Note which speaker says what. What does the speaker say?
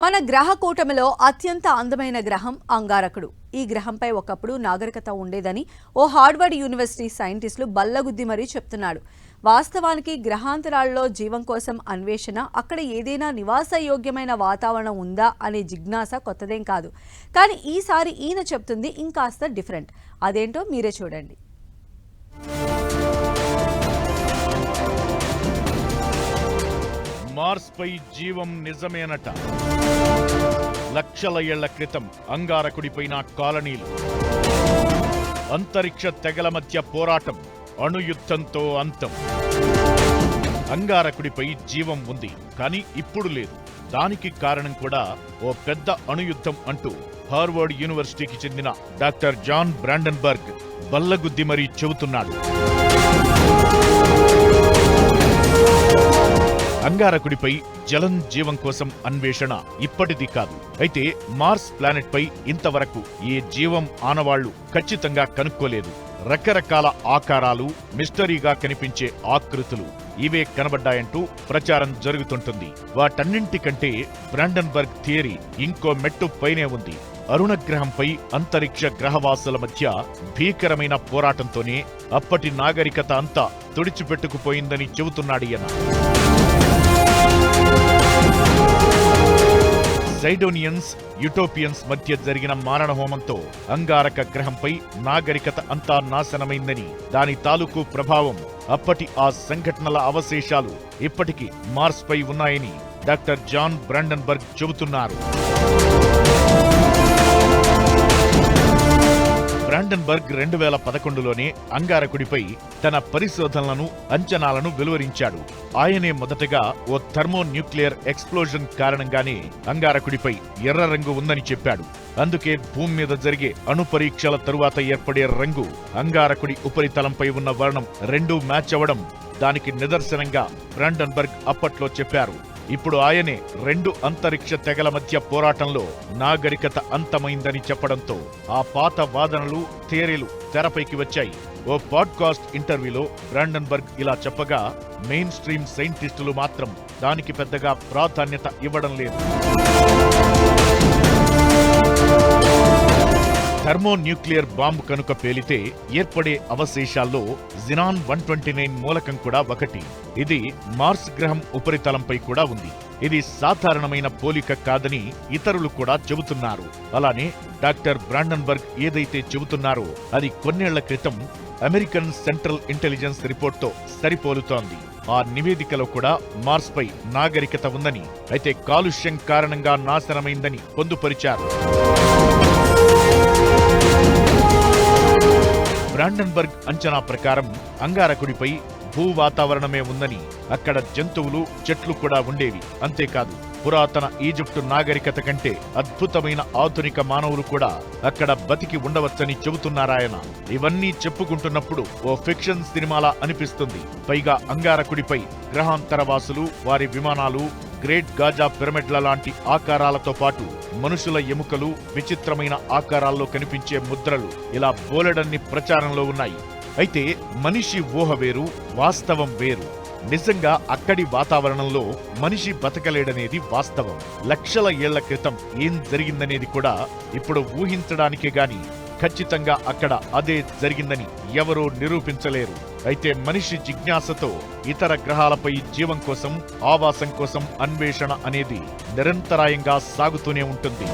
Speaker 1: మన గ్రహ కూటమిలో అత్యంత అందమైన గ్రహం అంగారకుడు. ఈ గ్రహంపై ఒకప్పుడు నాగరికత ఉండేదని ఓ హార్వర్డ్ యూనివర్సిటీ సైంటిస్టులు బల్లగుద్ది మరీ చెప్తున్నాడు వాస్తవానికి గ్రహాంతరాల్లో జీవం కోసం అన్వేషణ అక్కడ ఏదైనా నివాసయోగ్యమైన వాతావరణం ఉందా అనే జిజ్ఞాస కొత్తదేం కాదు. కానీ ఈసారి ఈయన చెప్తుంది ఇంకాస్త డిఫరెంట్. అదేంటో మీరే చూడండి.
Speaker 2: మార్స్ పై జీవం నిజమేనట. లక్షల ఏళ్ళ క్రితం అంగారకుడిపైన కాలనీలు. అంతరిక్ష తెగల మధ్య పోరాటం అణుయుద్ధంతో అంతం. అంగారకుడిపై జీవం ఉంది కానీ ఇప్పుడు లేదు. దానికి కారణం కూడా ఓ పెద్ద అణుయుద్ధం అంటూ హార్వర్డ్ యూనివర్సిటీకి చెందిన డాక్టర్ జాన్ బ్రాండన్బర్గ్ బల్లగుద్ది మరీ చెబుతున్నాడు. అంగారకుడిపై జలం జీవం కోసం అన్వేషణ ఇప్పటిది కాదు. అయితే మార్స్ ప్లానెట్ పై ఇంతవరకు ఏ జీవం ఆనవాళ్ళు ఖచ్చితంగా కనుక్కోలేదు. రకరకాల ఆకారాలు మిస్టరీగా కనిపించే ఆకృతులు ఇవే కనబడ్డాయంటూ ప్రచారం జరుగుతుంటుంది. వాటన్నింటికంటే బ్రాండన్బర్గ్ థియరీ ఇంకో మెట్టు పైనే ఉంది. అరుణగ్రహంపై అంతరిక్ష గ్రహవాసుల మధ్య భీకరమైన పోరాటంతోనే అప్పటి నాగరికత అంతా తుడిచిపెట్టుకుపోయిందని చెబుతున్నాడియన సైడోనియన్స్ యుటోపియన్స్ మధ్య జరిగిన మారణ హోమంతో అంగారక గ్రహంపై నాగరికత అంతా నాశనమైందని దాని తాలూకు ప్రభావం అప్పటి ఆ సంఘటనల అవశేషాలు ఇప్పటికీ మార్స్పై ఉన్నాయని డాక్టర్ జాన్ బ్రాండన్బర్గ్ చెబుతున్నారు. బ్రాండన్బర్గ్ రెండు వేల పదకొండులోనే అంగారకుడిపై తన పరిశోధనలను అంచనాలను వెలువరించాడు. ఆయనే మొదటగా ఓ థర్మోన్యూక్లియర్ ఎక్స్ప్లోజన్ కారణంగానే అంగారకుడిపై ఎర్ర రంగు ఉందని చెప్పాడు. అందుకే భూమి మీద జరిగే అణు పరీక్షల తరువాత ఏర్పడే రంగు అంగారకుడి ఉపరితలంపై ఉన్న వర్ణం రెండూ మ్యాచ్ అవ్వడం దానికి నిదర్శనంగా బ్రాండన్బర్గ్ అప్పట్లో చెప్పారు. ఇప్పుడు ఆయనే రెండు అంతరిక్ష తెగల మధ్య పోరాటంలో నాగరికత అంతమైందని చెప్పడంతో ఆ పాత వాదనలు థియరీలు తెరపైకి వచ్చాయి. ఓ పాడ్కాస్ట్ ఇంటర్వ్యూలో బ్రాండన్బర్గ్ ఇలా చెప్పగా మెయిన్ స్ట్రీమ్ సైంటిస్టులు మాత్రం దానికి పెద్దగా ప్రాధాన్యత ఇవ్వడం లేదు. థర్మోన్యూక్లియర్ బాంబు కనుక పేలితే ఏర్పడే అవశేషాల్లో జినాన్ వన్ ట్వంటీ నైన్ మూలకం కూడా ఒకటి. ఇది మార్స్ గ్రహం ఉపరితలంపై కూడా ఉంది. ఇది సాధారణమైన పోలిక కాదని ఇతరులు కూడా చెబుతున్నారు. అలానే డాక్టర్ బ్రాండన్బర్గ్ ఏదైతే చెబుతున్నారో అది కొన్నేళ్ళ క్రితం అమెరికన్ సెంట్రల్ ఇంటెలిజెన్స్ రిపోర్ట్తో సరిపోలుతోంది. ఆ నివేదికలో కూడా మార్స్ పై నాగరికత ఉందని అయితే కాలుష్యం కారణంగా నాశనమైందని పొందుపరిచారు. బ్రాండన్బర్గ్ అంచనా ప్రకారం అంగారకుడిపై భూ వాతావరణమే ఉందని అక్కడ జంతువులు చెట్లు కూడా ఉండేవి. అంతేకాదు పురాతన ఈజిప్టు నాగరికత కంటే అద్భుతమైన ఆధునిక మానవులు కూడా అక్కడ బతికి ఉండవచ్చని చెబుతున్నారాయన. ఇవన్నీ చెప్పుకుంటున్నప్పుడు ఓ ఫిక్షన్ సినిమాలా అనిపిస్తుంది. పైగా అంగారకుడిపై గ్రహాంతరవాసులు వారి విమానాలు గ్రేట్ గాజా పిరమిడ్ల లాంటి ఆకారాలతో పాటు మనుషుల ఎముకలు విచిత్రమైన ఆకారాల్లో కనిపించే ముద్రలు ఇలా బోలెడన్ని ప్రచారంలో ఉన్నాయి. అయితే మనిషి ఊహ వేరు వాస్తవం వేరు. నిజంగా అక్కడి వాతావరణంలో మనిషి బతకలేడనేది వాస్తవం. లక్షల ఏళ్ళ క్రితం ఏం జరిగిందనేది కూడా ఇప్పుడు ఊహించడానికే గాని ఖచ్చితంగా అక్కడ అదే జరిగిందని ఎవరూ నిరూపించలేరు. అయితే మనిషి జిజ్ఞాసతో ఇతర గ్రహాలపై జీవం కోసం ఆవాసం కోసం అన్వేషణ అనేది నిరంతరాయంగా సాగుతూనే ఉంటుంది.